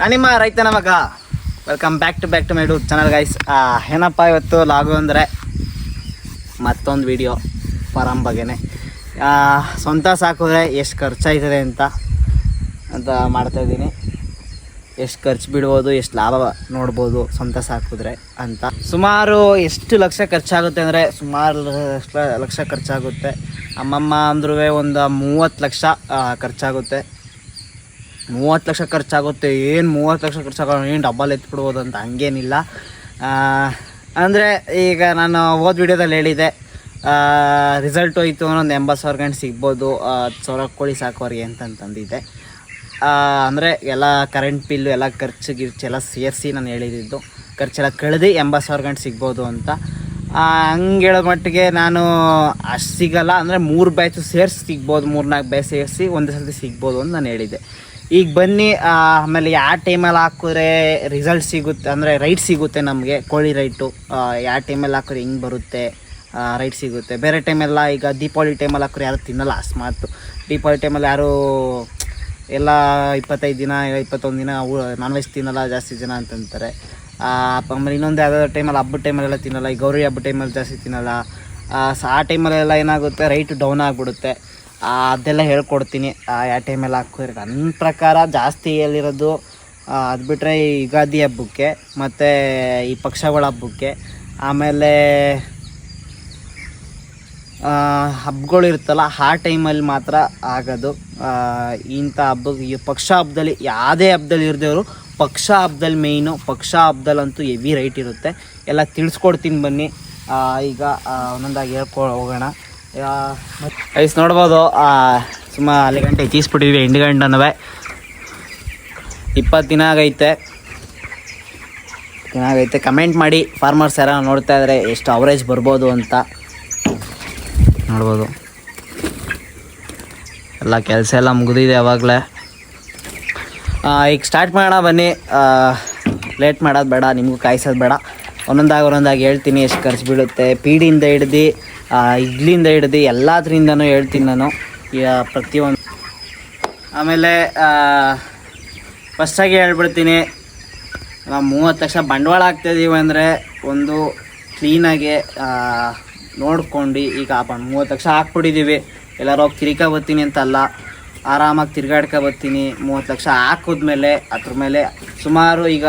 ನಾನು ನಿಮ್ಮ ರೈತನ ಮಗ. Welcome back to back to my YouTube channel guys ಏನಪ್ಪ ಇವತ್ತು ಲಾಗು ಅಂದರೆ ಮತ್ತೊಂದು ವಿಡಿಯೋ ಫಾರಮ್ ಬಗ್ಗೆ ಸ್ವಂತ ಸಾಕಿದ್ರೆ ಎಷ್ಟು ಖರ್ಚಾಯ್ತದೆ ಅಂತ ಅಂತ ಮಾಡ್ತಾಯಿದ್ದೀನಿ ಎಷ್ಟು ಖರ್ಚು ಬಿಡ್ಬೋದು, ಎಷ್ಟು ಲಾಭ ನೋಡ್ಬೋದು ಸ್ವಂತ ಸಾಕಿದ್ರೆ ಅಂತ. ಸುಮಾರು ಎಷ್ಟು ಲಕ್ಷ ಖರ್ಚಾಗುತ್ತೆ ಅಂದರೆ ಸುಮಾರು ಲಕ್ಷ ಖರ್ಚಾಗುತ್ತೆ. ಅಮ್ಮಮ್ಮ ಅಂದ್ರೂ ಒಂದು ಮೂವತ್ತು ಲಕ್ಷ ಖರ್ಚಾಗುತ್ತೆ. ಮೂವತ್ತು ಲಕ್ಷ ಖರ್ಚಾಗುತ್ತೆ, ಏನು ಮೂವತ್ತು ಲಕ್ಷ ಖರ್ಚಾಗೋ ಏನು ಡಬ್ಬಲ್ ಎತ್ಬಿಡ್ಬೋದು ಅಂತ ಹಂಗೇನಿಲ್ಲ. ಅಂದರೆ ಈಗ ನಾನು ಹೋದ ವಿಡಿಯೋದಲ್ಲಿ ಹೇಳಿದೆ ರಿಸಲ್ಟ್ ಹೋಯ್ತು ಒಂದು ಎಂಬತ್ತು ಸಾವಿರ ಗಂಟೆ ಸಿಗ್ಬೋದು, ಹತ್ತು ಸಾವಿರ ಕೋಳಿ ಸಾಕೋರಿಗೆ ಅಂತಂತಂದಿದ್ದೆ ಅಂದರೆ ಎಲ್ಲ ಕರೆಂಟ್ ಬಿಲ್ಲು ಎಲ್ಲ ಖರ್ಚು ಗಿರ್ಚೆಲ್ಲ ಸೇರಿಸಿ ನಾನು ಹೇಳಿದ್ದು, ಖರ್ಚೆಲ್ಲ ಕಳೆದು ಎಂಬತ್ತು ಸಾವಿರ ಗಂಟೆ ಸಿಗ್ಬೋದು ಅಂತ. ಹಂಗೆ ಹೇಳೋ ಮಟ್ಟಿಗೆ ನಾನು ಅಷ್ಟು ಸಿಗೋಲ್ಲ, ಅಂದರೆ ಮೂರು ಬ್ಯಾಚು ಸೇರಿಸಿ ಸಿಗ್ಬೋದು ಮೂರು ನಾಲ್ಕು ಬ್ಯಾಚ್ ಸೇರಿಸಿ ಒಂದೇ ಸರ್ತಿ ಸಿಗ್ಬೋದು ಅಂತ ನಾನು ಹೇಳಿದ್ದೆ ಈಗ ಬನ್ನಿ ಆಮೇಲೆ ಯಾವ ಟೈಮಲ್ಲಿ ಹಾಕಿದ್ರೆ ರಿಸಲ್ಟ್ ಸಿಗುತ್ತೆ ಅಂದರೆ ರೈಟ್ ಸಿಗುತ್ತೆ ನಮಗೆ ಕೋಳಿ ರೈಟು ಯಾವ ಟೈಮಲ್ಲಿ ಹಾಕಿದ್ರೆ ಹಿಂಗೆ ಬರುತ್ತೆ ರೈಟ್ ಸಿಗುತ್ತೆ. ಬೇರೆ ಟೈಮೆಲ್ಲ ಈಗ ದೀಪಾವಳಿ ಟೈಮಲ್ಲಿ ಹಾಕಿದ್ರೆ ಯಾರು ತಿನ್ನಲ್ಲ ಅಸ್ಮಾತು. ದೀಪಾವಳಿ ಟೈಮಲ್ಲಿ ಯಾರು ಎಲ್ಲ ಇಪ್ಪತ್ತೈದು ದಿನ ಇಪ್ಪತ್ತೊಂದು ದಿನ ನಾನ್ ವೆಜ್ ತಿನ್ನಲ್ಲ ಜಾಸ್ತಿ ಜನ ಅಂತಂತಾರೆ. ಆಮೇಲೆ ಇನ್ನೊಂದು ಯಾವುದಾದ್ರು ಟೈಮಲ್ಲಿ ಹಬ್ಬದ ಟೈಮಲ್ಲೆಲ್ಲ ತಿನ್ನಲ್ಲ ಈ ಗೌರಿ ಹಬ್ಬದ ಟೈಮಲ್ಲಿ ಜಾಸ್ತಿ ತಿನ್ನಲ್ಲ. ಆ, ಟೈಮಲ್ಲೆಲ್ಲ ಏನಾಗುತ್ತೆ ರೈಟ್ ಡೌನ್ ಆಗಿಬಿಡುತ್ತೆ. ಅದೆಲ್ಲ ಹೇಳ್ಕೊಡ್ತೀನಿ. ಯಾವ ಟೈಮಲ್ಲಿ ಹಾಕಿದ್ರೆ ನನ್ನ ಪ್ರಕಾರ ಜಾಸ್ತಿ ಎಲ್ಲಿರೋದು ಅದು ಬಿಟ್ಟರೆ ಈ ಯುಗಾದಿ ಹಬ್ಬಕ್ಕೆ ಮತ್ತು ಈ ಪಕ್ಷಗಳ ಹಬ್ಬಕ್ಕೆ ಆಮೇಲೆ ಹಬ್ಬಗಳು ಇರುತ್ತಲ್ಲ, ಆ ಟೈಮಲ್ಲಿ ಮಾತ್ರ ಆಗೋದು. ಇಂಥ ಹಬ್ಬ, ಈ ಪಕ್ಷ ಹಬ್ಬದಲ್ಲಿ, ಯಾವುದೇ ಹಬ್ಬದಲ್ಲಿ ಇರದೇವರು ಪಕ್ಷ ಹಬ್ಬದಲ್ಲಿ ಮೇಯ್ನು ಪಕ್ಷ ಹಬ್ಬದಲ್ಲಂತೂ ಹೆವಿ ರೈಟ್ ಇರುತ್ತೆ. ಎಲ್ಲ ತಿಳಿಸ್ಕೊಡ್ತೀನಿ ಬನ್ನಿ. ಈಗ ಒಂದೊಂದಾಗಿ ಹೇಳ್ಕೊ ಹೋಗೋಣ. ಐಸ್ ನೋಡ್ಬೋದು. ಸುಮ್ಮ ಅಲ್ಲಿ ಗಂಟೆ ಹೆಚ್ಚಿಸ್ಬಿಟ್ಟಿದ್ವಿ ಎಂಟು ಗಂಟೆನವೆ ಇಪ್ಪತ್ತು ದಿನ ಆಗೈತೆ. ದಿನ ಆಗೈತೆ. ಕಮೆಂಟ್ ಮಾಡಿ ಫಾರ್ಮರ್ಸ್ ಯಾರ ನೋಡ್ತಾ ಇದ್ದಾರೆ ಎಷ್ಟು ಅವರೇಜ್ ಬರ್ಬೋದು ಅಂತ ನೋಡ್ಬೋದು. ಎಲ್ಲ ಕೆಲಸ ಎಲ್ಲ ಮುಗಿದಿದೆ ಯಾವಾಗಲೇ ಈಗ ಸ್ಟಾರ್ಟ್ ಮಾಡೋಣ ಬನ್ನಿ. ಲೇಟ್ ಮಾಡೋದು ಬೇಡ, ನಿಮಗೂ ಕಾಯಿಸೋದು ಬೇಡ. ಒಂದೊಂದಾಗಿ ಒಂದೊಂದಾಗಿ ಹೇಳ್ತೀನಿ, ಎಷ್ಟು ಖರ್ಚು ಬೀಳುತ್ತೆ. ಪೀಡಿಯಿಂದ ಹಿಡ್ದು ಇಡ್ಲಿಂದ ಹಿಡ್ದು ಎಲ್ಲದ್ರಿಂದನೂ ಹೇಳ್ತೀನಿ ನಾನು. ಪ್ರತಿಯೊಂದು ಆಮೇಲೆ ಫಸ್ಟಾಗಿ ಹೇಳ್ಬಿಡ್ತೀನಿ. ನಾವು ಮೂವತ್ತು ಲಕ್ಷ ಬಂಡವಾಳ ಹಾಕ್ತಿದ್ದೀವಿ ಅಂದರೆ ಒಂದು ಕ್ಲೀನಾಗಿ ನೋಡ್ಕೊಂಡು ಈಗ ಬ- ಮೂವತ್ತು ಲಕ್ಷ ಹಾಕ್ಬಿಟ್ಟಿದ್ದೀವಿ ಎಲ್ಲರೂ ಹೋಗಿ ತಿರ್ಗಾ ಬರ್ತೀನಿ ಅಂತಲ್ಲ. ಆರಾಮಾಗಿ ತಿರ್ಗಾಡ್ಕೊ ಬರ್ತೀನಿ. ಮೂವತ್ತು ಲಕ್ಷ ಹಾಕಿದ್ಮೇಲೆ ಅದ್ರ ಮೇಲೆ ಸುಮಾರು ಈಗ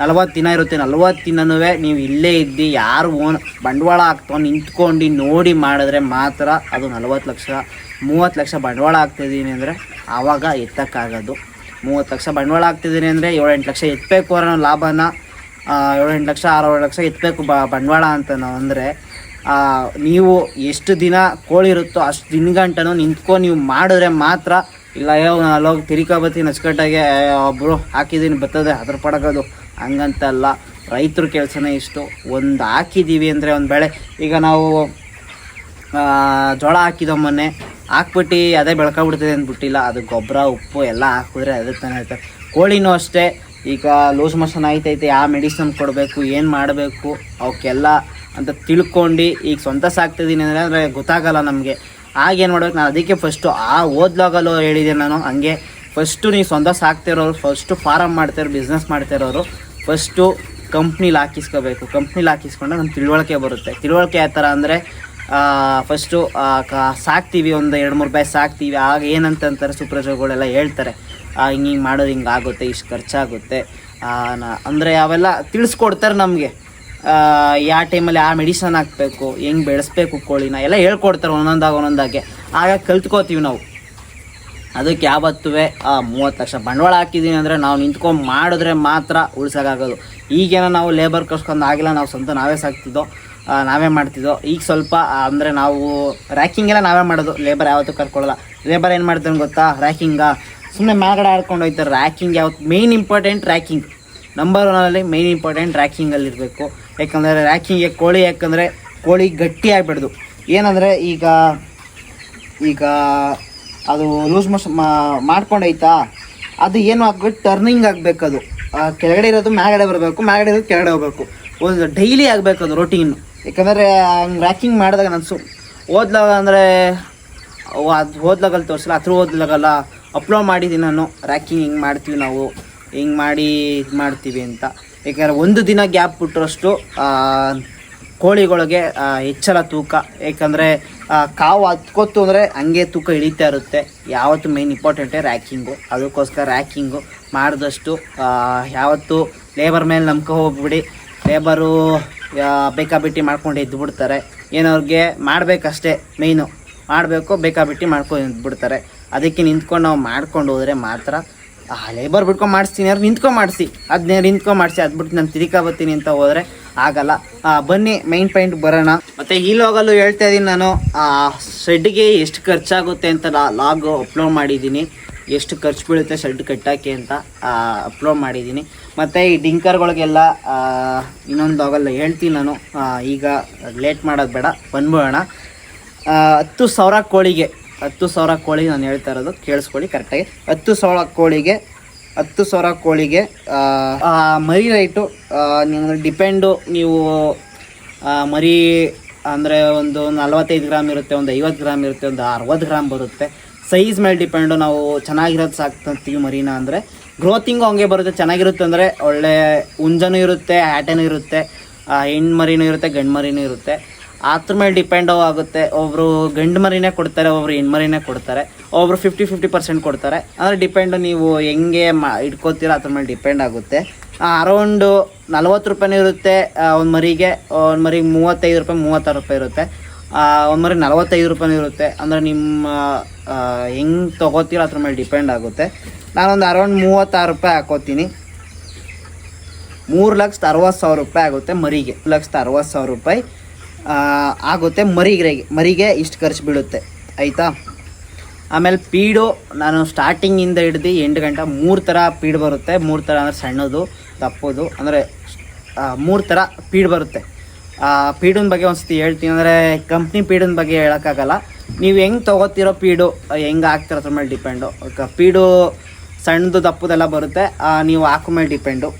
ನಲ್ವತ್ತು ದಿನ ಇರುತ್ತೆ. ನಲವತ್ತು ದಿನನೂ ನೀವು ಇಲ್ಲೇ ಇದ್ದು, ಯಾರು ಓನ್ ಬಂಡವಾಳ ಹಾಕ್ತೋ ನಿಂತ್ಕೊಂಡು ನೋಡಿ ಮಾಡಿದ್ರೆ ಮಾತ್ರ ಅದು ನಲ್ವತ್ತು ಲಕ್ಷ, ಮೂವತ್ತು ಲಕ್ಷ ಬಂಡವಾಳ ಹಾಕ್ತಿದ್ದೀನಿ ಅಂದರೆ ಆವಾಗ ಎತ್ತಕ್ಕಾಗೋದು. ಮೂವತ್ತು ಲಕ್ಷ ಬಂಡವಾಳ ಹಾಕ್ತಿದ್ದೀನಿ ಅಂದರೆ ಏಳೆಂಟು ಲಕ್ಷ ಎತ್ತಬೇಕು ಅನ್ನೋ ಲಾಭನ ಏಳೆಂಟು ಲಕ್ಷ ಆರು ಲಕ್ಷ ಎತ್ತಬೇಕು ಬ, ಬಂಡವಾಳ ಅಂತ ನಾವು ಅಂದರೆ ನೀವು ಎಷ್ಟು ದಿನ ಕೋಳಿ ಇರುತ್ತೋ ಅಷ್ಟು ದಿನಗಂಟನೂ ನಿಂತ್ಕೊಂಡು ನೀವು ಮಾಡಿದ್ರೆ ಮಾತ್ರ, ಇಲ್ಲ, ಅಯ್ಯೋ ಅಲ್ಲೋಗಿ ತಿರಿಕಾ ಬತ್ತಿ ಅಚ್ಚುಕಟ್ಟಾಗೆ ಒಬ್ಬರು ಹಾಕಿದ್ದೀನಿ ಬರ್ತದೆ ಅದ್ರ ಪಡಗೋದು. ಹಂಗಂತಲ್ಲ, ರೈತರ ಕೆಲಸನೇ ಇಷ್ಟು. ಒಂದು ಹಾಕಿದ್ದೀವಿ ಅಂದರೆ ಒಂದು ಬೆಳೆ. ಈಗ ನಾವು ಜೋಳ ಹಾಕಿದೋ ಮೊನ್ನೆ, ಹಾಕ್ಬಿಟ್ಟು ಅದೇ ಬೆಳ್ಕೊಬಿಡ್ತದೆ ಅಂದ್ಬಿಟ್ಟಿಲ್ಲ. ಅದು ಗೊಬ್ಬರ, ಉಪ್ಪು ಎಲ್ಲ ಹಾಕಿದ್ರೆ ಅದೇ ತಾನೇ ಇರ್ತದೆ ಕೋಳಿನೂ ಅಷ್ಟೇ. ಈಗ ಲೂಸ್ ಮೋಷನ್ ಆಯ್ತೈತೆ, ಯಾವ ಮೆಡಿಸನ್ ಕೊಡಬೇಕು, ಏನು ಮಾಡಬೇಕು, ಅವಕ್ಕೆಲ್ಲ ಅಂತ ತಿಳ್ಕೊಂಡು ಈಗ ಸ್ವಂತ ಸಾಕ್ತಿದ್ದೀನಿ ಅಂದರೆ ಅಂದರೆ ಗೊತ್ತಾಗಲ್ಲ ನಮಗೆ. ಆಗೇನು ಮಾಡ್ಬೇಕು, ನಾನು ಅದಕ್ಕೆ ಫಸ್ಟು ಆ ಓದ್ಲಾಗಲು ಹೇಳಿದೆ ನಾನು, ಹಂಗೆ ಫಸ್ಟು ನೀವು ಸ್ವಂತ ಸಾಕ್ತಿರೋರು ಫಸ್ಟು ಫಾರಮ್ ಮಾಡ್ತಿರೋ ಬಿಸ್ನೆಸ್ ಮಾಡ್ತಿರೋರು ಫಸ್ಟು ಕಂಪ್ನಿಲಿ ಹಾಕಿಸ್ಕೋಬೇಕು. ಕಂಪ್ನಿಲಿ ಹಾಕಿಸ್ಕೊಂಡ್ರೆ ನಮ್ಮ ತಿಳುವಳಿಕೆ ಬರುತ್ತೆ. ತಿಳುವಳಿಕೆ ಯಾವ ಥರ ಅಂದರೆ ಫಸ್ಟು ಸಾಕ್ತೀವಿ ಒಂದು ಎರಡು ಮೂರು ರೂಪಾಯಿ ಸಾಕ್ತೀವಿ, ಆಗ ಏನಂತಂತಾರೆ ಸುಪ್ರಜಗಳೆಲ್ಲ ಹೇಳ್ತಾರೆ. ಹಿಂಗೆ ಹಿಂಗೆ ಮಾಡೋದು ಹಿಂಗೆ ಆಗುತ್ತೆ, ಇಷ್ಟು ಖರ್ಚಾಗುತ್ತೆ ಅಂದರೆ ಅವೆಲ್ಲ ತಿಳಿಸ್ಕೊಡ್ತಾರೆ ನಮಗೆ. ಯಾವ ಟೈಮಲ್ಲಿ ಆ ಮೆಡಿಸನ್ ಹಾಕಬೇಕು, ಹೆಂಗೆ ಬೆಳೆಸ್ಬೇಕು ಕೋಳಿನ, ಎಲ್ಲ ಹೇಳ್ಕೊಡ್ತಾರೆ ಒಂದೊಂದಾಗ ಒಂದೊಂದಾಗೆ. ಆಗ ಕಲ್ತ್ಕೋತೀವಿ ನಾವು. ಅದಕ್ಕೆ ಯಾವತ್ತುವೆ, ಆ, ಮೂವತ್ತು ಲಕ್ಷ ಬಂಡವಾಳ ಹಾಕಿದ್ದೀನಿ ಅಂದರೆ ನಾವು ನಿಂತ್ಕೊಂಡು ಮಾಡಿದ್ರೆ ಮಾತ್ರ ಉಳಿಸೋಕ್ಕಾಗೋದು ಈಗೇನೋ ನಾವು ಲೇಬರ್ ಕರ್ಸ್ಕೊಂಡು ಆಗಿಲ್ಲ, ನಾವು ಸ್ವಂತ ನಾವೇ ಸಾಕ್ತಿದ್ದೋ ನಾವೇ ಮಾಡ್ತಿದ್ದೋ. ಈಗ ಸ್ವಲ್ಪ ಅಂದರೆ ನಾವು ರ್ಯಾಕಿಂಗ್ ಎಲ್ಲ ನಾವೇ ಮಾಡೋದು ಲೇಬರ್ ಯಾವತ್ತೂ ಕರ್ಕೊಳ್ಳಲ್ಲ. ಲೇಬರ್ ಏನು ಮಾಡ್ತಾನೆ ಗೊತ್ತಾ? ರ್ಯಾಕಿಂಗಾ ಸುಮ್ಮನೆ ಮೇಲ್ಗಡೆ ಆಡ್ಕೊಂಡು ಹೋಯ್ತಾರೆ. ರ್ಯಾಕಿಂಗ್ ಯಾವತ್ತು ಮೇಯ್ನ್ ಇಂಪಾರ್ಟೆಂಟ್ ರ್ಯಾಕಿಂಗ್ ನಂಬರ್ ಒನಲ್ಲಿ ಮೇಯ್ನ್ ಇಂಪಾರ್ಟೆಂಟ್ ರ್ಯಾಕಿಂಗಲ್ಲಿ ಇರಬೇಕು. ಯಾಕಂದರೆ ರ್ಯಾಕಿಂಗ್ಗೆ ಕೋಳಿ ಯಾಕಂದರೆ ಕೋಳಿ ಗಟ್ಟಿ ಆಗಬಾರ್ದು ಏನಂದರೆ ಈಗ ಈಗ ಅದು ಲೂಸ್ ಮೋಷನ್ ಮಾಡ್ಕೊಂಡೈತಾ? ಅದು ಏನು ಆಗ್ಬೇಕು? ಟರ್ನಿಂಗ್ ಆಗಬೇಕು ಅದು. ಕೆಳಗಡೆ ಇರೋದು ಮ್ಯಾಗಡೆ ಬರಬೇಕು, ಮ್ಯಾಗಡೆ ಇರೋದು ಕೆಳಗಡೆ ಹೋಗ್ಬೇಕು. ಒಂದು ಡೈಲಿ ಆಗಬೇಕು ಅದು ರೊಟೀನು ಯಾಕಂದರೆ ಹಂಗೆ ರ್ಯಾಕಿಂಗ್ ಮಾಡಿದಾಗ ನಾನು ಸು ಓದ್ಲಾಗ ಅಂದರೆ ಅದು ಓದ್ಲಾಗಲ್ಲಿ ತೋರಿಸಲ್ಲ ಹತ್ರ ಓದ್ಲಾಗಲ್ಲ. ಅಪ್ಲೋಡ್ ಮಾಡಿದ್ದೀನಿ ನಾನು. ರ್ಯಾಕಿಂಗ್ ಹಿಂಗೆ ಮಾಡ್ತೀವಿ ನಾವು. ಹಿಂಗೆ ಮಾಡಿ ಇದು ಮಾಡ್ತೀವಿ ಅಂತ. ಯಾಕಂದರೆ ಒಂದು ದಿನ ಗ್ಯಾಪ್ ಬಿಟ್ಟರಷ್ಟು ಕೋಳಿಗಳಿಗೆ ಹೆಚ್ಚಲ ತೂಕ. ಏಕೆಂದರೆ ಕಾವು ಹತ್ಕೊತ್ತು ಅಂದರೆ ಹಂಗೆ ತೂಕ ಇಳಿತಾ ಇರುತ್ತೆ. ಯಾವತ್ತು ಮೇನ್ ಇಂಪಾರ್ಟೆಂಟೇ ರ್ಯಾಕಿಂಗು ಅದಕ್ಕೋಸ್ಕರ ರ್ಯಾಕಿಂಗು ಮಾಡಿದಷ್ಟು ಯಾವತ್ತು ಲೇಬರ್ ಮೇಲೆ ನಂಬ್ಕೊ ಹೋಗ್ಬಿಡಿ. ಲೇಬರು ಬೇಕಾಬಿಟ್ಟಿ ಮಾಡ್ಕೊಂಡು ಇದ್ದು ಬಿಡ್ತಾರೆ ಏನವ್ರಿಗೆ ಮಾಡಬೇಕಷ್ಟೇ ಮೇಯ್ನು ಮಾಡಬೇಕು, ಬೇಕಾಬಿಟ್ಟಿ ಮಾಡ್ಕೊಂಡು ಎದ್ಬಿಡ್ತಾರೆ ಅದಕ್ಕೆ ನಿಂತ್ಕೊಂಡು ನಾವು ಮಾಡ್ಕೊಂಡು ಹೋದರೆ ಮಾತ್ರ, ಆ ಲೇಬರ್ ಬಿಟ್ಕೊಂಡು ಮಾಡಿಸ್ತೀನಿ ಅವ್ರು ನಿಂತ್ಕೊಂಡು ಮಾಡಿಸಿ. ಅದನ್ನೇ ನಿಂತ್ಕೊಂಡು ಮಾಡಿಸಿ ಅದು ಬಿಟ್ಟು ನಾನು ತಿರಿಕಾ ಬರ್ತೀನಿ ಅಂತ ಹೋದರೆ ಆಗಲ್ಲ. ಆ, ಬನ್ನಿ ಮೈನ್ ಪಾಯಿಂಟ್ ಬರೋಣ. ಮತ್ತು ಈ ಲಾಗಲ್ಲೂ ಹೇಳ್ತಾ ಇದ್ದೀನಿ ನಾನು ಶೆಡ್ಗೆ ಎಷ್ಟು ಖರ್ಚಾಗುತ್ತೆ ಅಂತ ಲಾಗ್ ಅಪ್ಲೋಡ್ ಮಾಡಿದ್ದೀನಿ. ಎಷ್ಟು ಖರ್ಚು ಬೀಳುತ್ತೆ ಶೆಡ್ ಕಟ್ಟೋಕ್ಕೆ ಅಂತ ಅಪ್ಲೋಡ್ ಮಾಡಿದ್ದೀನಿ. ಮತ್ತು ಈ ಡಿಂಕರ್ಗಳಿಗೆಲ್ಲ ಆ, ಇನ್ನೊಂದು ಆಗಲ್ಲ ಹೇಳ್ತೀನಿ ನಾನು. ಈಗ ಲೇಟ್ ಮಾಡೋದು ಬೇಡ ಬಂದ್ಬಿಡೋಣ. ಆ, ಹತ್ತು ಸಾವಿರ ಕೋಳಿಗೆ ಹತ್ತು ಸಾವಿರ ಕೋಳಿ ನಾನು ಹೇಳ್ತಾ ಇರೋದು ಕೇಳಿಸ್ಕೊಳ್ಳಿ ಕರೆಕ್ಟಾಗಿ ಹತ್ತು ಸಾವಿರ ಕೋಳಿಗೆ ಹತ್ತು ಸಾವಿರ ಕೋಳಿಗೆ ಮರಿ ರೈಟು ಡಿಪೆಂಡು ನೀವು ಮರಿ ಅಂದರೆ ಒಂದು ನಲ್ವತ್ತೈದು ಗ್ರಾಮ್ ಇರುತ್ತೆ, ಒಂದು ಐವತ್ತು ಗ್ರಾಮ್ ಇರುತ್ತೆ, ಒಂದು ಅರವತ್ತು ಗ್ರಾಮ್ ಬರುತ್ತೆ. ಸೈಜ್ ಮೇಲೆ ಡಿಪೆಂಡು ನಾವು ಚೆನ್ನಾಗಿರೋದು ಸಾಕ್ತೀವಿ ಮರಿನ ಅಂದರೆ. ಗ್ರೋತಿಂಗು ಹಂಗೆ ಬರುತ್ತೆ, ಚೆನ್ನಾಗಿರುತ್ತೆ ಅಂದರೆ ಒಳ್ಳೆ ಹುಂಜನೂ ಇರುತ್ತೆ, ಹ್ಯಾಟನೂ ಇರುತ್ತೆ ಹೆಣ್ಣು ಮರಿನೂ ಇರುತ್ತೆ, ಗಂಡು ಮರಿನೂ ಇರುತ್ತೆ. ಅದ್ರ ಮೇಲೆ ಡಿಪೆಂಡ್ ಆಗುತ್ತೆ. ಒಬ್ಬರು ಗಂಡು ಮರಿನೇ ಕೊಡ್ತಾರೆ, ಒಬ್ರು ಹೆಣ್ಣು ಮರಿನೇ ಕೊಡ್ತಾರೆ, ಒಬ್ರು ಫಿಫ್ಟಿ ಫಿಫ್ಟಿ ಪರ್ಸೆಂಟ್ ಕೊಡ್ತಾರೆ. ಅಂದರೆ ಡಿಪೆಂಡ್ ನೀವು ಹೆಂಗೆ ಮಾ, ಇಟ್ಕೋತೀರ ಅದ್ರ ಮೇಲೆ ಡಿಪೆಂಡ್ ಆಗುತ್ತೆ. ಅರೌಂಡು ನಲ್ವತ್ತು ರೂಪಾಯಿ ಇರುತ್ತೆ ಒಂದು ಮರಿಗೆ ಒಂದು ಮರಿಗೆ ಮೂವತ್ತೈದು ರೂಪಾಯಿ, ಮೂವತ್ತಾರು ರೂಪಾಯಿ ಇರುತ್ತೆ. ಒಂದು ಮರಿ ನಲ್ವತ್ತೈದು ರೂಪಾಯಿನೂ ಇರುತ್ತೆ. ಅಂದರೆ ನಿಮ್ಮ ಹೆಂಗೆ ತೊಗೋತೀರ ಅದ್ರ ಮೇಲೆ ಡಿಪೆಂಡ್ ಆಗುತ್ತೆ. ನಾನೊಂದು ಅರೌಂಡ್ ಮೂವತ್ತಾರು ರೂಪಾಯಿ ಹಾಕೋತೀನಿ. ಮೂರು ಲಕ್ಷದ ಅರವತ್ತು ಸಾವಿರ ರೂಪಾಯಿ ಆಗುತ್ತೆ ಮರಿಗೆ. ಮೂರು ಲಕ್ಷದ ಅರವತ್ತು ಸಾವಿರ ರೂಪಾಯಿ. ಆಗುತ್ತೆ ಮರಿಗೆ ಮರಿಗೆ ಇಷ್ಟು ಖರ್ಚು ಬೀಳುತ್ತೆ. ಆಯಿತಾ? ಆಮೇಲೆ ಪೀಡು ನಾನು ಸ್ಟಾರ್ಟಿಂಗಿಂದ ಹಿಡ್ದು ಎಂಟು ಗಂಟೆ, ಮೂರು ಥರ ಪೀಡ್ ಬರುತ್ತೆ. ಮೂರು ಥರ ಅಂದರೆ ಸಣ್ಣದು, ದಪ್ಪದು, ಅಂದರೆ ಮೂರು ಥರ ಪೀಡ್ ಬರುತ್ತೆ. ಪೀಡಿನ ಬಗ್ಗೆ ಒಂದ್ಸತಿ ಹೇಳ್ತೀನಿ ಅಂದರೆ ಕಂಪ್ನಿ ಪೀಡಿನ ಬಗ್ಗೆ ಹೇಳೋಕ್ಕಾಗಲ್ಲ. ನೀವು ಹೆಂಗೆ ತೊಗೋತಿರೋ ಪೀಡು, ಹೆಂಗೆ ಹಾಕ್ತಿರೋ ಅದ್ರ ಮೇಲೆ ಡಿಪೆಂಡು ಪೀಡು ಸಣ್ಣದು, ದಪ್ಪದೆಲ್ಲ ಬರುತ್ತೆ. ನೀವು ಹಾಕೋ ಮೇಲೆ ಡಿಪೆಂಡು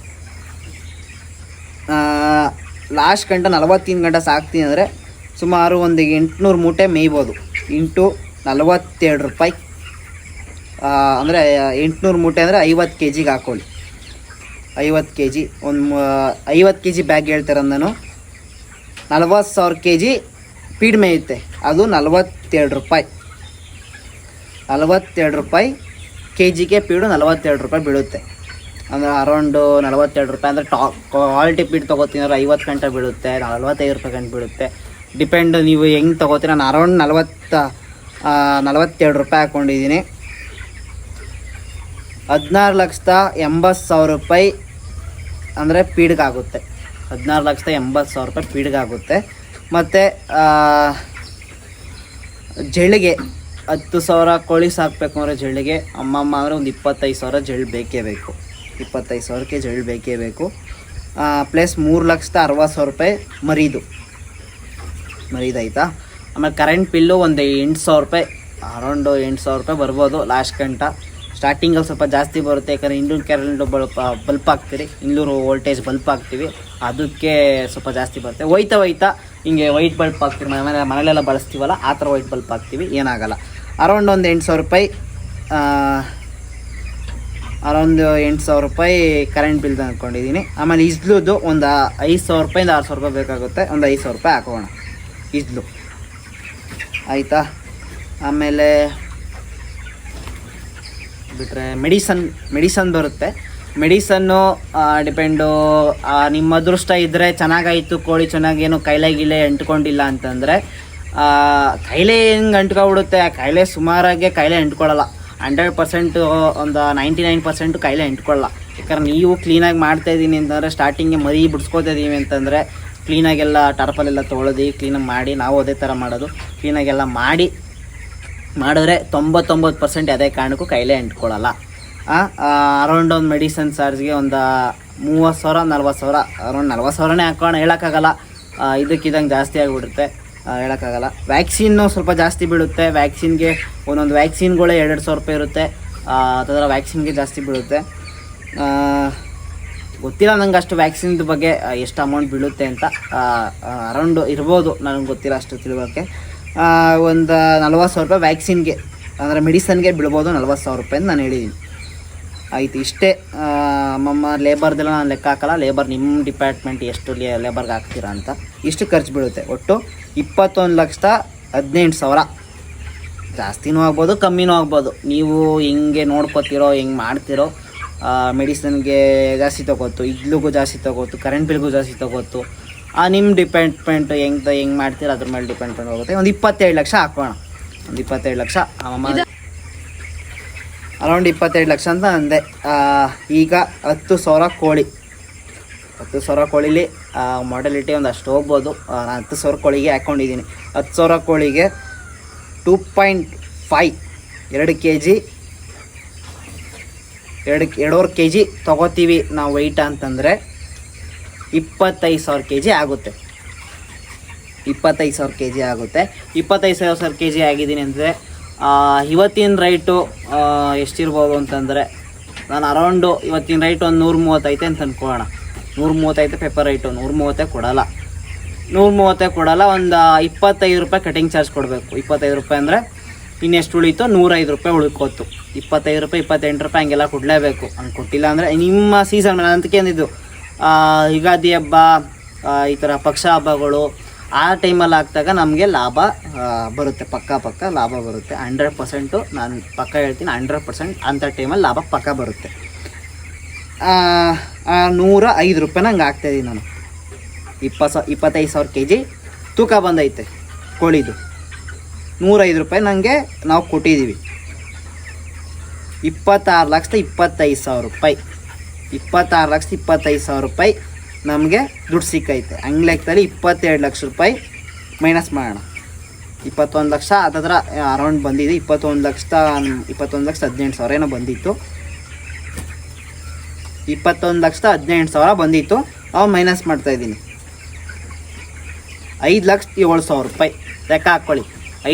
ಲಾಸ್ಟ್ ಗಂಟೆ ನಲವತ್ತಿನ ಗಂಟೆ ಸಾಕ್ತೀನಿ ಅಂದರೆ ಸುಮಾರು ಒಂದು ಎಂಟುನೂರು ಮೂಟೆ ಮೇಯ್ಬೋದು. ಇಂಟು ನಲವತ್ತೆರಡು ರೂಪಾಯಿ. ಅಂದರೆ ಎಂಟುನೂರು ಮೂಟೆ ಅಂದರೆ ಐವತ್ತು ಕೆ ಜಿಗೆ ಹಾಕೊಳ್ಳಿ. ಐವತ್ತು ಕೆ ಜಿ ಒಂದು ಐವತ್ತು ಕೆ ಜಿ ಬ್ಯಾಗ್ ಹೇಳ್ತಾರೆ ನಾನು. ನಲ್ವತ್ತು ಸಾವಿರ ಕೆ ಜಿ ಪೀಡ್ ಮೇಯುತ್ತೆ. ಅದು ನಲವತ್ತೆರಡು ರೂಪಾಯಿ. ನಲವತ್ತೆರಡು ರೂಪಾಯಿ ಕೆ ಜಿಗೆ ಪೀಡು ನಲವತ್ತೆರಡು ರೂಪಾಯಿ ಬೀಳುತ್ತೆ. ಅಂದರೆ ಅರೌಂಡು ನಲವತ್ತೆರಡು ರೂಪಾಯಿ. ಅಂದರೆ ಟಾ ಕ್ವಾಲಿಟಿ ಪೀಡ್ ತೊಗೋತೀನಿ ಐವತ್ತು ಗಂಟೆ ಬೀಳುತ್ತೆ, ನಲವತ್ತೈದು ರೂಪಾಯಿ ಗಂಟೆ ಬೀಳುತ್ತೆ. ಡಿಪೆಂಡ್ ನೀವು ಹೆಂಗೆ ತೊಗೋತೀರ, ನಾನು ಅರೌಂಡ್ ನಲವತ್ತ ನಲವತ್ತೆರಡು ರೂಪಾಯಿ ಹಾಕ್ಕೊಂಡಿದ್ದೀನಿ ಹದಿನಾರು ಲಕ್ಷದ ಎಂಬತ್ತು ಸಾವಿರ ರೂಪಾಯಿ ಅಂದರೆ ಪೀಡ್ಗಾಗುತ್ತೆ. ಹದಿನಾರು ಲಕ್ಷದ ಎಂಬತ್ತು ಸಾವಿರ ರೂಪಾಯಿ ಪೀಡ್ಗಾಗುತ್ತೆ. ಮತ್ತು ಜಳಿಗೆ ಹತ್ತು ಸಾವಿರ ಕೋಳಿ ಸಾಕಬೇಕು ಅಂದರೆ ಜಳಿಗೆ ಅಮ್ಮಮ್ಮ ಅಂದರೆ ಒಂದು ಇಪ್ಪತ್ತೈದು ಸಾವಿರ ಜಳ್ಳು ಬೇಕೇ ಬೇಕು. ಇಪ್ಪತ್ತೈದು ಸಾವಿರಕ್ಕೆ ಎಳ್ಳು ಬೇಕೇ ಬೇಕು. ಪ್ಲಸ್ ಮೂರು ಲಕ್ಷದ ಅರವತ್ತು ಸಾವಿರ ರೂಪಾಯಿ ಮರೀದು. ಮರೀದಾಯ್ತಾ ಆಮೇಲೆ ಕರೆಂಟ್ ಬಿಲ್ಲು ಒಂದು ಎಂಟು ಸಾವಿರ ರೂಪಾಯಿ ಅರೌಂಡು ಎಂಟು ಸಾವಿರ ರೂಪಾಯಿ ಬರ್ಬೋದು ಲಾಸ್ಟ್ ಗಂಟ. ಸ್ಟಾರ್ಟಿಂಗಲ್ಲಿ ಸ್ವಲ್ಪ ಜಾಸ್ತಿ ಬರುತ್ತೆ, ಯಾಕಂದರೆ ಇನ್ನೂರು ಕರೆಂಟ್ ಬಲ್ಪ್ ಬಲ್ಪ್ ಹಾಕ್ತೀರಿ. ಇನ್ನೂರು ವೋಲ್ಟೇಜ್ ಬಲ್ಪ್ ಹಾಕ್ತೀವಿ. ಅದಕ್ಕೆ ಸ್ವಲ್ಪ ಜಾಸ್ತಿ ಬರುತ್ತೆ. ಹೋಯ್ತಾ ಹೋಯ್ತಾ, ಹಿಂಗೆ ವೈಟ್ ಬಲ್ಪ್ ಹಾಕ್ತೀವಿ ಮನೆ ಮನೇಲೆಲ್ಲ ಬಳಸ್ತೀವಲ್ಲ, ಆ ಥರ ವೈಟ್ ಬಲ್ಪ್ ಹಾಕ್ತೀವಿ. ಏನಾಗಲ್ಲ. ಅರೌಂಡ್ ಒಂದು ಎಂಟು ಸಾವಿರ ರೂಪಾಯಿ ಅರೌಂಡ್ ಎಂಟು ಸಾವಿರ ರೂಪಾಯಿ ಕರೆಂಟ್ ಬಿಲ್ ತಂದ್ಕೊಂಡಿದ್ದೀನಿ ಆಮೇಲೆ ಇಸ್ಲುದು ಒಂದು ಐದು ಸಾವಿರ ರೂಪಾಯಿಂದ ಆರು ಸಾವಿರ ರೂಪಾಯಿ ಬೇಕಾಗುತ್ತೆ. ಒಂದು ಐದು ಸಾವಿರ ರೂಪಾಯಿ ಹಾಕೋಣ. ಇಜ್ಲು ಆಯಿತಾ? ಆಮೇಲೆ ಬಿಟ್ಟರೆ ಮೆಡಿಸನ್ ಮೆಡಿಸನ್ ಬರುತ್ತೆ. ಮೆಡಿಸನ್ನು ಡಿಪೆಂಡು ನಿಮ್ಮ ಅದೃಷ್ಟ ಇದ್ದರೆ ಚೆನ್ನಾಗಾಯಿತು, ಕೋಳಿ ಚೆನ್ನಾಗೇನು ಕಾಯಿಲೆ ಗಿಲೆ ಅಂಟ್ಕೊಂಡಿಲ್ಲ ಅಂತಂದರೆ ಕಾಯಿಲೆ ಹೆಂಗೆ ಅಂಟ್ಕೊಬಿಡುತ್ತೆ? ಆ ಕಾಯಿಲೆ ಸುಮಾರಾಗೆ ಕಾಯಿಲೆ ಅಂಟ್ಕೊಳ್ಳಲ್ಲ ಹಂಡ್ರೆಡ್ ಪರ್ಸೆಂಟ್ ಒಂದು ನೈಂಟಿ ನೈನ್ ಪರ್ಸೆಂಟ್ ಕಾಯಿಲೆ ಅಂಟ್ಕೊಳ್ಳಲ್ಲ ಯಾಕಂದ್ರೆ ನೀವು ಕ್ಲೀನಾಗಿ ಮಾಡ್ತಾ ಇದ್ದೀನಿ ಅಂತಂದರೆ ಸ್ಟಾರ್ಟಿಂಗ್ಗೆ ಮರಿ ಬಿಡಿಸ್ಕೋತಾ ಇದ್ದೀವಿ ಅಂತಂದರೆ ಕ್ಲೀನಾಗೆಲ್ಲ ಟರ್ಪಲೆಲ್ಲ ತೊಳೆದು ಕ್ಲೀನಾಗಿ ಮಾಡಿ ನಾವು ಅದೇ ಥರ ಮಾಡೋದು. ಕ್ಲೀನಾಗೆಲ್ಲ ಮಾಡಿ, ಮಾಡಿದ್ರೆ ತೊಂಬತ್ತೊಂಬತ್ತು ಪರ್ಸೆಂಟ್ ಅದೇ ಕಾರಣಕ್ಕೂ ಕಾಯಿಲೆ ಅಂಟ್ಕೊಳ್ಳಲ್ಲ ಅರೌಂಡ್ ಒಂದು ಮೆಡಿಸನ್ ಚಾರ್ಜ್ಗೆ ಒಂದು ಮೂವತ್ತು ಸಾವಿರ, ನಲ್ವತ್ತು ಸಾವಿರ ಅರೌಂಡ್ ನಲ್ವತ್ತು ಸಾವಿರನೇ ಹಾಕೋಣ, ಹೇಳೋಕ್ಕಾಗಲ್ಲ. ಇದಕ್ಕೆ ಇದಕ್ಕಿದಂಗೆ ಜಾಸ್ತಿ ಆಗಿಬಿಡುತ್ತೆ. ಹೇಳೋಕ್ಕಾಗಲ್ಲ. ವ್ಯಾಕ್ಸಿನ್ನು ಸ್ವಲ್ಪ ಜಾಸ್ತಿ ಬೀಳುತ್ತೆ. ವ್ಯಾಕ್ಸಿನ್ಗೆ ಒಂದೊಂದು ವ್ಯಾಕ್ಸಿನ್ಗಳೇ ಎರಡು ಸಾವಿರ ರೂಪಾಯಿ ಇರುತ್ತೆ. ಅದರ ವ್ಯಾಕ್ಸಿನ್ಗೆ ಜಾಸ್ತಿ ಬೀಳುತ್ತೆ. ಗೊತ್ತಿಲ್ಲ ನಂಗೆ ಅಷ್ಟು ವ್ಯಾಕ್ಸಿನ್ದು ಬಗ್ಗೆ ಎಷ್ಟು ಅಮೌಂಟ್ ಬೀಳುತ್ತೆ ಅಂತ. ಅರೌಂಡ್ ಇರ್ಬೋದು, ನನಗೆ ಗೊತ್ತಿಲ್ಲ ಅಷ್ಟು ತಿಳುವಕ್ಕೆ ಒಂದು ನಲ್ವತ್ತು ಸಾವಿರ ರೂಪಾಯಿ ವ್ಯಾಕ್ಸಿನ್ಗೆ ಅಂದರೆ ಮೆಡಿಸನ್ಗೆ ಬೀಳ್ಬೋದು ನಲ್ವತ್ತು ಸಾವಿರ ರೂಪಾಯಿ ಅಂತ ನಾನು ಹೇಳಿದ್ದೀನಿ ಆಯಿತು, ಇಷ್ಟೇ. ಅಮ್ಮಮ್ಮ ಲೇಬರ್ದೆಲ್ಲ ನಾನು ಲೆಕ್ಕ ಹಾಕಲ್ಲ ಲೇಬರ್ ನಿಮ್ಮ ಡಿಪಾರ್ಟ್ಮೆಂಟ್ ಎಷ್ಟು ಲೇಬರ್ಗೆ ಹಾಕ್ತೀರಾ ಅಂತ. ಇಷ್ಟು ಖರ್ಚು ಬೀಳುತ್ತೆ. ಒಟ್ಟು ಇಪ್ಪತ್ತೊಂದು ಲಕ್ಷ ಹದಿನೆಂಟು ಸಾವಿರ. ಜಾಸ್ತಿನೂ ಆಗ್ಬೋದು, ಕಮ್ಮಿನೂ ಆಗ್ಬೋದು. ನೀವು ಹೆಂಗೆ ನೋಡ್ಕೋತಿರೋ, ಹೆಂಗೆ ಮಾಡ್ತಿರೋ ಮೆಡಿಸಿನ್ಗೆ ಜಾಸ್ತಿ ತಗೋತು ಇಡ್ಲಿಗೂ ಜಾಸ್ತಿ ತಗೋತು ಕರೆಂಟ್ ಬಿಲ್ಗೂ ಜಾಸ್ತಿ ತಗೋತು ನಿಮ್ಮ ಡಿಪೆಂಡ್ಮೆಂಟ್ ಹೆಂಗೆ ಹೆಂಗೆ ಮಾಡ್ತೀರ, ಅದ್ರ ಮೇಲೆ ಡಿಪೆಂಡ್ ಹೋಗುತ್ತೆ. ಒಂದು ಇಪ್ಪತ್ತೇಳು ಲಕ್ಷ ಹಾಕೋಣ. ಒಂದು ಇಪ್ಪತ್ತೇಳು ಲಕ್ಷ ಅರೌಂಡ್ ಇಪ್ಪತ್ತೆರಡು ಲಕ್ಷ ಅಂತ ಅಂದೆ. ಈಗ ಹತ್ತು ಸಾವಿರ ಕೋಳಿ. ಹತ್ತು ಸಾವಿರ ಕೋಳಿಲಿ ಮಾಡೆಲಿಟಿ ಒಂದು ಅಷ್ಟು ಹೋಗ್ಬೋದು. ನಾನು ಹತ್ತು ಸಾವಿರ ಕೋಳಿಗೆ ಹಾಕ್ಕೊಂಡಿದ್ದೀನಿ ಹತ್ತು ಸಾವಿರ ಕೋಳಿಗೆ ಟೂ ಪಾಯಿಂಟ್ ಫೈ ಎರಡು ಕೆ ಜಿ ಎರಡು, ಎರಡೂವರೆ ಕೆ ಜಿ ತೊಗೋತೀವಿ ನಾವು ವೆಯ್ಟ್ ಅಂತಂದರೆ ಇಪ್ಪತ್ತೈದು ಸಾವಿರ ಕೆ ಜಿ ಆಗುತ್ತೆ. ಇಪ್ಪತ್ತೈದು ಸಾವಿರ ಕೆ ಜಿ ಆಗುತ್ತೆ. ಇಪ್ಪತ್ತೈದು ಸಾವಿರ ಕೆ ಜಿ ಆಗಿದ್ದೀನಿ ಅಂದರೆ ಇವತ್ತಿನ ರೈಟು ಎಷ್ಟಿರ್ಬೋದು ಅಂತಂದರೆ ನಾನು ಅರೌಂಡು ಇವತ್ತಿನ ರೈಟ್ ಒಂದು ನೂರು ಮೂವತ್ತೈತೆ ಅಂತ ಅಂದ್ಕೊಳ್ಳೋಣ ನೂರು ಮೂವತ್ತೈತೆ ಪೇಪರ್ ರೈಟು ನೂರು ಮೂವತ್ತೇ ಕೊಡಲ್ಲ. ನೂರು ಮೂವತ್ತೇ ಕೊಡಲ್ಲ ಒಂದು ಇಪ್ಪತ್ತೈದು ರೂಪಾಯಿ ಕಟಿಂಗ್ ಚಾರ್ಜ್ ಕೊಡಬೇಕು. ಇಪ್ಪತ್ತೈದು ರೂಪಾಯಿ ಅಂದರೆ ಇನ್ನೆಷ್ಟು ಉಳಿತೋ ನೂರೈದು ರೂಪಾಯಿ ಉಳ್ಕೋತು. ಇಪ್ಪತ್ತೈದು ರೂಪಾಯಿ ಇಪ್ಪತ್ತೆಂಟು ರೂಪಾಯಿ ಹಂಗೆಲ್ಲ ಕೊಡಲೇಬೇಕು. ಹಂಗೆ ಕೊಟ್ಟಿಲ್ಲ ಅಂದರೆ ನಿಮ್ಮ ಸೀಸನ್ ಆ, ಯುಗಾದಿ ಹಬ್ಬ ಈ ಥರ ಪಕ್ಷ ಹಬ್ಬಗಳು ಆ ಟೈಮಲ್ಲಿ ಹಾಕಿದಾಗ ನಮಗೆ ಲಾಭ ಬರುತ್ತೆ, ಪಕ್ಕ ಪಕ್ಕ ಲಾಭ ಬರುತ್ತೆ. ಹಂಡ್ರೆಡ್ ಪರ್ಸೆಂಟು ನಾನು ಪಕ್ಕ ಹೇಳ್ತೀನಿ, ಹಂಡ್ರೆಡ್ ಪರ್ಸೆಂಟ್ ಅಂಥ ಟೈಮಲ್ಲಿ ಲಾಭ ಪಕ್ಕ ಬರುತ್ತೆ. ನೂರ ಐದು ರೂಪಾಯಿ ನಂಗೆ ಹಾಕ್ತಾಯಿದ್ದೀನಿ ನಾನು. ಇಪ್ಪತ್ತು ಸಾವಿರ ಇಪ್ಪತ್ತೈದು ಸಾವಿರ ಕೆ ಜಿ ತೂಕ ಬಂದೈತೆ ಕೋಳಿದು. ನೂರೈದು ರೂಪಾಯಿ ನನಗೆ ನಾವು ಕೊಟ್ಟಿದ್ದೀವಿ. ಇಪ್ಪತ್ತಾರು ಲಕ್ಷದ ಇಪ್ಪತ್ತೈದು ಸಾವಿರ ರೂಪಾಯಿ. ಇಪ್ಪತ್ತಾರು ಲಕ್ಷದ ಇಪ್ಪತ್ತೈದು ಸಾವಿರ ರೂಪಾಯಿ ನಮಗೆ ದುಡ್ಡು ಸಿಕ್ಕೈತೆ. ಹಂಗೆ ಲೆಕ್ಕದಲ್ಲಿ ಇಪ್ಪತ್ತೆರಡು ಲಕ್ಷ ರೂಪಾಯಿ ಮೈನಸ್ ಮಾಡೋಣ. ಇಪ್ಪತ್ತೊಂದು ಲಕ್ಷ ಅದರ ಅರೌಂಡ್ ಬಂದಿದೆ. ಇಪ್ಪತ್ತೊಂದು ಲಕ್ಷದ, ಇಪ್ಪತ್ತೊಂದು ಲಕ್ಷ ಹದಿನೆಂಟು ಸಾವಿರ ಏನೋ ಬಂದಿತ್ತು. ಇಪ್ಪತ್ತೊಂದು ಲಕ್ಷದ ಹದಿನೆಂಟು ಸಾವಿರ ಬಂದಿತ್ತು. ಅವ ಮೈನಸ್ ಮಾಡ್ತಾ ಇದ್ದೀನಿ. ಐದು ಲಕ್ಷ ಏಳು ಸಾವಿರ ರೂಪಾಯಿ. ಲೆಕ್ಕ ಹಾಕ್ಕೊಳ್ಳಿ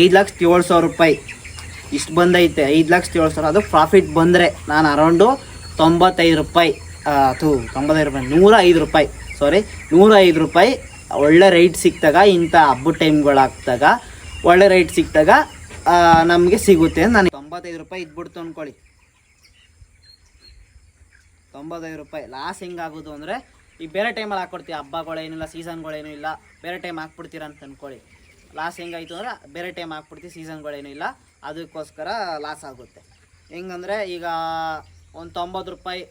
ಐದು ಲಕ್ಷ ಏಳು ಸಾವಿರ ರೂಪಾಯಿ. ಇಷ್ಟು ಬಂದೈತೆ. ಐದು ಲಕ್ಷ ಏಳು ಸಾವಿರ. ಅದು ಪ್ರಾಫಿಟ್ ಬಂದರೆ ನಾನು ಅರೌಂಡು ತೊಂಬತ್ತೈದು ರೂಪಾಯಿ ಅದು ತೊಂಬತ್ತೈದು ರೂಪಾಯಿ, ನೂರ ಐದು ರೂಪಾಯಿ. ಸಾರಿ ನೂರ ಐದು ರೂಪಾಯಿ. ಒಳ್ಳೆ ರೈಟ್ ಸಿಕ್ತಾಗ ಇಂಥ ಹಬ್ಬದ ಟೈಮ್ಗಳಾಗ್ದಾಗ ಒಳ್ಳೆ ರೈಟ್ ಸಿಕ್ಕಿದಾಗ ನಮಗೆ ಸಿಗುತ್ತೆ ನನಗೆ ನಾನು ತೊಂಬತ್ತೈದು ರೂಪಾಯಿ ಇದ್ಬಿಡ್ತು ಅಂದ್ಕೊಳ್ಳಿ ತೊಂಬತ್ತೈದು ರೂಪಾಯಿ. ಲಾಸ್ ಹೆಂಗಾಗೋದು ಅಂದರೆ ಈಗ ಬೇರೆ ಟೈಮಲ್ಲಿ ಹಾಕ್ಕೊಡ್ತೀವಿ ಹಬ್ಬಗಳೇನಿಲ್ಲ ಸೀಸನ್ಗಳೇನೂ ಇಲ್ಲ ಬೇರೆ ಟೈಮ್ ಹಾಕ್ಬಿಡ್ತೀರ ಅಂತ ಅಂದ್ಕೊಳ್ಳಿ ಲಾಸ್ ಹೆಂಗಾಯ್ತು ಅಂದರೆ, ಬೇರೆ ಟೈಮ್ ಹಾಕ್ಬಿಡ್ತೀವಿ ಸೀಸನ್ಗಳೇನೂ ಇಲ್ಲ, ಅದಕ್ಕೋಸ್ಕರ ಲಾಸ್ ಆಗುತ್ತೆ. ಹೆಂಗಂದರೆ ಈಗ ಒಂದು ತೊಂಬತ್ತು ರೂಪಾಯಿ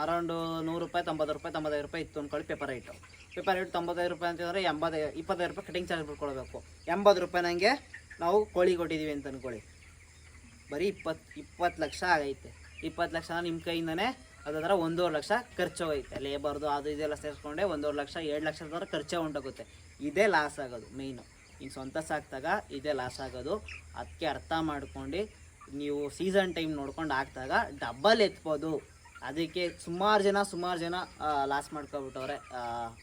ಅರೌಂಡು ನೂರು ರೂಪಾಯಿ, ತೊಂಬತ್ತು ರೂಪಾಯಿ, ತೊಂಬತ್ತೈದು ರೂಪಾಯಿ ಇತ್ತು ಅಂದ್ಕೊಳ್ಳಿ ಪೇಪರ್ ರೇಟು ಪೇಪರ್ ರೇಟ್ ತೊಂಬತ್ತೈದು ರೂಪಾಯಿ ಅಂತಂದರೆ ಎಂಬತ್ತೈ ಇಪ್ಪತ್ತೈದು ರೂಪಾಯಿ ಕಟಿಂಗ್ ಚಾರ್ಜ್ ಬಿಟ್ಕೊಳ್ಬೇಕು ಎಂಬತ್ತು ರೂಪಾಯಿ ನನಗೆ ನಾವು ಕೋಳಿ ಕೊಟ್ಟಿದ್ದೀವಿ ಅಂತ ಅಂದ್ಕೊಳ್ಳಿ. ಬರೀ ಇಪ್ಪತ್ತು ಇಪ್ಪತ್ತು ಲಕ್ಷ ಆಗೈತೆ. ಇಪ್ಪತ್ತು ಲಕ್ಷ ನಿಮ್ಮ ಕೈಯಿಂದನೇ ಅದಾದ್ರೆ ಒಂದೂವರೆ ಲಕ್ಷ ಖರ್ಚು ಹೋಗೈತೆ ಲೇಬರ್ದು ಅದು ಇದೆಲ್ಲ ಸೇರಿಸ್ಕೊಂಡೆ ಒಂದೂವರೆ ಲಕ್ಷ, ಎರಡು ಲಕ್ಷದ ಖರ್ಚೇ ಉಂಟಾಗುತ್ತೆ. ಇದೇ ಲಾಸ್ ಆಗೋದು ಮೇಯ್ನು ಇನ್ನು ಸ್ವಂತ ಸಾಕ್ದಾಗ ಇದೇ ಲಾಸ್ ಆಗೋದು. ಅದಕ್ಕೆ ಅರ್ಥ ಮಾಡ್ಕೊಂಡು ನೀವು ಸೀಸನ್ ಟೈಮ್ ನೋಡ್ಕೊಂಡು ಹಾಕಿದಾಗ ಡಬಲ್ ಎತ್ಬೋದು. ಅದಕ್ಕೆ ಸುಮಾರು ಜನ ಸುಮಾರು ಜನ ಲಾಸ್ ಮಾಡ್ಕೊಬಿಟ್ಟವ್ರೆ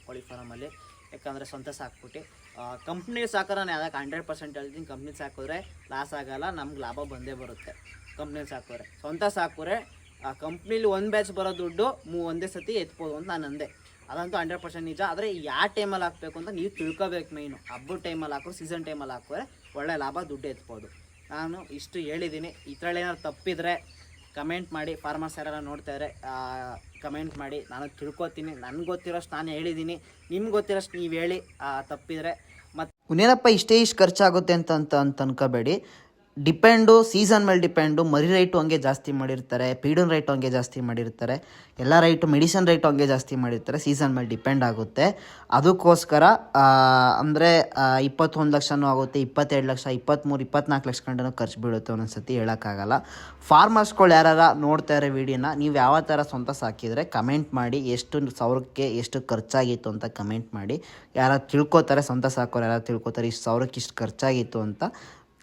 ಕೋಳಿ ಫಾರಮಲ್ಲಿ ಯಾಕಂದರೆ ಸ್ವಂತ ಸಾಕ್ಬಿಟ್ಟು. ಕಂಪ್ನಿ ಸಾಕೋರ ನಾನು ಅದಕ್ಕೆ ಹಂಡ್ರೆಡ್ ಪರ್ಸೆಂಟ್ ಹೇಳ್ತೀನಿ. ಕಂಪ್ನಿ ಸಾಕಿದ್ರೆ ಲಾಸ್ ಆಗೋಲ್ಲ, ನಮ್ಗೆ ಲಾಭ ಬಂದೇ ಬರುತ್ತೆ. ಕಂಪ್ನಿ ಸಾಕೋರೆ ಸ್ವಂತ ಸಾಕೋರೆ ಆ ಕಂಪ್ನಿಲಿ ಒಂದು ಬ್ಯಾಚ್ ಬರೋ ದುಡ್ಡು ಮೂ, ಒಂದೇ ಸತಿ ಎತ್ಬೋದು ಅಂತ ನಾನು ಅಂದೆ ಅದಂತೂ ಹಂಡ್ರೆಡ್ ಪರ್ಸೆಂಟ್ ನಿಜ. ಆದರೆ ಯಾವ ಟೈಮಲ್ಲಿ ಹಾಕ್ಬೇಕು ಅಂತ ನೀವು ತಿಳ್ಕೊಬೇಕು ಮೈನು ಹಬ್ಬದ ಟೈಮಲ್ಲಿ ಹಾಕೋ ಸೀಸನ್ ಟೈಮಲ್ಲಿ ಹಾಕೋರೆ ಒಳ್ಳೆ ಲಾಭ ದುಡ್ಡು ಎತ್ಬೋದು. ನಾನು ಇಷ್ಟು ಹೇಳಿದ್ದೀನಿ ಇದ್ರಲ್ಲಿ ಏನಾದ್ರು ತಪ್ಪಿದ್ರೆ ಕಮೆಂಟ್ ಮಾಡಿ ಫಾರ್ಮರ್ಸ್ ಸರೆಲ್ಲ ನೋಡ್ತಾ ಇದ್ದಾರೆ ಕಮೆಂಟ್ ಮಾಡಿ, ನಾನು ತಿಳ್ಕೊತೀನಿ. ನನಗೆ ಗೊತ್ತಿರೋಷ್ಟು ನಾನು ಹೇಳಿದ್ದೀನಿ ನಿಮ್ಗೆ ಗೊತ್ತಿರೋಷ್ಟು ನೀವು ಹೇಳಿ ತಪ್ಪಿದರೆ. ಮತ್ತು ಇನ್ನೇನಪ್ಪ ಇಷ್ಟೇ ಇಷ್ಟು ಖರ್ಚಾಗುತ್ತೆ ಅಂತ ಅಂತ ಅನ್ಕೋಬೇಡಿ. ಡಿಪೆಂಡು, ಸೀಸನ್ ಮೇಲೆ ಡಿಪೆಂಡು, ಮರಿ ರೈಟು ಹಂಗೆ ಜಾಸ್ತಿ ಮಾಡಿರ್ತಾರೆ, ಪೀಡನ್ ರೈಟು ಹಂಗೆ ಜಾಸ್ತಿ ಮಾಡಿರ್ತಾರೆ, ಎಲ್ಲ ರೈಟು ಮೆಡಿಸನ್ ರೈಟು ಹಂಗೆ ಜಾಸ್ತಿ ಮಾಡಿರ್ತಾರೆ, ಸೀಸನ್ ಮೇಲೆ ಡಿಪೆಂಡ್ ಆಗುತ್ತೆ. ಅದಕ್ಕೋಸ್ಕರ ಅಂದರೆ ಇಪ್ಪತ್ತೊಂದು ಲಕ್ಷನೂ ಆಗುತ್ತೆ, ಇಪ್ಪತ್ತೆರಡು ಲಕ್ಷ ಇಪ್ಪತ್ತ್ಮೂರು ಇಪ್ಪತ್ನಾಲ್ಕು ಲಕ್ಷ ಗಂಟನೂ ಖರ್ಚು ಬೀಳುತ್ತೆ ಒಂದೊಂದ್ಸತಿ ಹೇಳೋಕ್ಕಾಗಲ್ಲ. ಫಾರ್ಮರ್ಸ್ಗಳು ಯಾರು ನೋಡ್ತಾ ಇರೋ ವಿಡಿಯೋನ ನೀವು ಯಾವ ಥರ ಸ್ವಂತ ಸಾಕಿದರೆ ಕಮೆಂಟ್ ಮಾಡಿ, ಎಷ್ಟು ಸಾವಿರಕ್ಕೆ ಎಷ್ಟು ಖರ್ಚಾಗಿತ್ತು ಅಂತ ಕಮೆಂಟ್ ಮಾಡಿ. ಯಾರು ತಿಳ್ಕೊತಾರೆ, ಸ್ವಂತ ಸಾಕೋರು ಯಾರು ತಿಳ್ಕೊತಾರೆ, ಇಷ್ಟು ಸಾವಿರಕ್ಕೆ ಇಷ್ಟು ಖರ್ಚಾಗಿತ್ತು ಅಂತ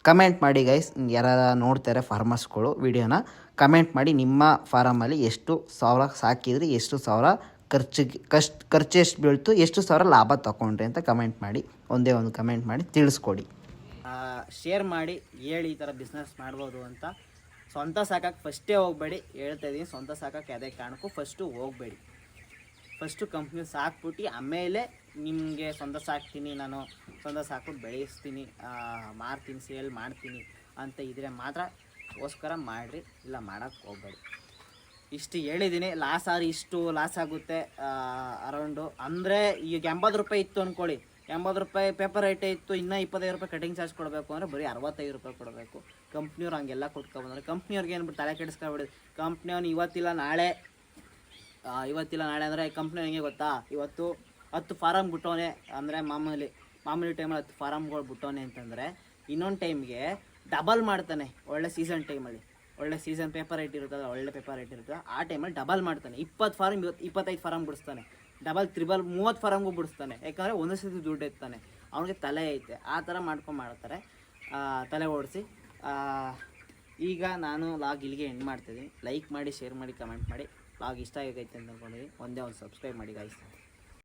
ಕಮೆಂಟ್ ಮಾಡಿ ಗೈಸ್ ಯಾರು ನೋಡ್ತಾರೆ ಫಾರ್ಮರ್ಸ್ಗಳು ವಿಡಿಯೋನ ಕಮೆಂಟ್ ಮಾಡಿ ನಿಮ್ಮ ಫಾರಮಲ್ಲಿ ಎಷ್ಟು ಸಾವಿರ ಸಾಕಿದ್ರಿ, ಎಷ್ಟು ಸಾವಿರ ಖರ್ಚಿಗೆ ಕಷ್ಟ, ಖರ್ಚು ಎಷ್ಟು ಬೀಳ್ತು, ಎಷ್ಟು ಸಾವಿರ ಲಾಭ ತಗೊಂಡ್ರಿ ಅಂತ ಕಮೆಂಟ್ ಮಾಡಿ. ಒಂದೇ ಒಂದು ಕಮೆಂಟ್ ಮಾಡಿ ತಿಳಿಸ್ಕೊಡಿ. ಶೇರ್ ಮಾಡಿ, ಹೇಳಿ ಈ ಥರ ಬಿಸ್ನೆಸ್ ಮಾಡ್ಬೋದು ಅಂತ. ಸ್ವಂತ ಸಾಕಕ್ಕೆ ಫಸ್ಟೇ ಹೋಗಬೇಡಿ. ಹೇಳ್ತಾ ಇದ್ದೀನಿ ಸ್ವಂತ ಸಾಕಕ್ಕೆ ಅದೇ ಕಾರಣಕ್ಕೂ ಫಸ್ಟು ಹೋಗಬೇಡಿ. ಫಸ್ಟು ಕಂಪ್ನಿ ಸಾಕ್ಬಿಟ್ಟು ಆಮೇಲೆ ನಿಮಗೆ ಸ್ವಂತ ಹಾಕ್ತೀನಿ ನಾನು ಸ್ವಂತ ಹಾಕೊಂಡು ಬೆಳೆಸ್ತೀನಿ ಮಾರ್ತೀನಿ, ಸೇಲ್ ಮಾಡ್ತೀನಿ ಅಂತ ಇದ್ರೆ ಮಾತ್ರ ಗೋಸ್ಕರ ಮಾಡಿರಿ, ಇಲ್ಲ ಮಾಡೋಕ್ಕೆ ಹೋಗ್ಬೇಡಿ. ಇಷ್ಟು ಹೇಳಿದ್ದೀನಿ ಲಾಸ್ ಆದ್ರೆ ಇಷ್ಟು ಲಾಸ್ ಆಗುತ್ತೆ ಅರೌಂಡು ಅಂದರೆ ಈಗ ಎಂಬತ್ತು ರೂಪಾಯಿ ಇತ್ತು ಅಂದ್ಕೊಳ್ಳಿ ಎಂಬತ್ತು ರೂಪಾಯಿ ಪೇಪರ್ ರೇಟೇ ಇತ್ತು, ಇನ್ನೂ ಇಪ್ಪತ್ತೈದು ರೂಪಾಯಿ ಕಟಿಂಗ್ ಚಾರ್ಜ್ ಕೊಡಬೇಕು ಅಂದರೆ ಬರೀ ಅರವತ್ತೈದು ರೂಪಾಯಿ ಕೊಡಬೇಕು. ಕಂಪ್ನಿಯವ್ರು ಹಂಗೆಲ್ಲ ಕೊಟ್ಕೊಬಂದ್ರೆ ಕಂಪ್ನಿಯವ್ರಿಗೆ ಏನ್ಬಿಟ್ಟು ತಲೆ ಕೆಡಿಸ್ಕೊಬಿಡಿ. ಕಂಪ್ನಿಯವ್ನು ಇವತ್ತಿಲ್ಲ, ನಾಳೆ ಇವತ್ತಿಲ್ಲ, ನಾಳೆ ಅಂದರೆ ಕಂಪ್ನಿ ಹೆಂಗೆ ಗೊತ್ತಾ? ಇವತ್ತು ಹತ್ತು ಫಾರಮ್ ಬಿಟ್ಟವನೆ ಅಂದರೆ ಮಾಮೂಲಿ ಮಾಮೂಲಿ ಟೈಮಲ್ಲಿ ಹತ್ತು ಫಾರಮ್ಗಳು ಬಿಟ್ಟವನೆ ಅಂತಂದರೆ ಇನ್ನೊಂದು ಟೈಮ್ಗೆ ಡಬಲ್ ಮಾಡ್ತಾನೆ ಒಳ್ಳೆ ಸೀಸನ್ ಟೈಮಲ್ಲಿ ಒಳ್ಳೆ ಸೀಸನ್ ಪೇಪರ್ ರೇಟ್ ಇರುತ್ತಲ್ಲ, ಒಳ್ಳೆ ಪೇಪರ್ ರೇಟ್ ಇರ್ತದೆ ಆ ಟೈಮಲ್ಲಿ ಡಬಲ್ ಮಾಡ್ತಾನೆ. ಇಪ್ಪತ್ತು ಫಾರಮ್ ಇವತ್ತು, ಇಪ್ಪತ್ತೈದು ಫಾರಮ್ ಬಿಡಿಸ್ತಾನೆ. ಡಬಲ್ ತ್ರಿಬಲ್ ಮೂವತ್ತು ಫಾರಮ್ಗೂ ಬಿಡಿಸ್ತಾನೆ. ಯಾಕಂದರೆ ಒಂದು ಸತಿ ದುಡ್ಡು ಎತ್ತಾನೆ ಅವನಿಗೆ ತಲೆ ಐತೆ. ಆ ಥರ ಮಾಡ್ಕೊಂಡು ಮಾಡ್ತಾರೆ. ತಲೆ ಓಡಿಸಿ. ಈಗ ನಾನು ಲಾಗ್ ಇಲ್ಲಿಗೆ ಎಂಡ್ ಮಾಡ್ತಿದ್ದೀನಿ. ಲೈಕ್ ಮಾಡಿ ಶೇರ್ ಮಾಡಿ ಕಮೆಂಟ್ ಮಾಡಿ. ಲಾಗ್ ಇಷ್ಟ ಆಗೈತೆ ಅಂತ ಅಂದ್ಕೊಂಡಿದ್ದೀನಿ. ಒಂದೇ ಒಂದು ಸಬ್ಸ್ಕ್ರೈಬ್ ಮಾಡಿ ಗಾಯ್ಸ್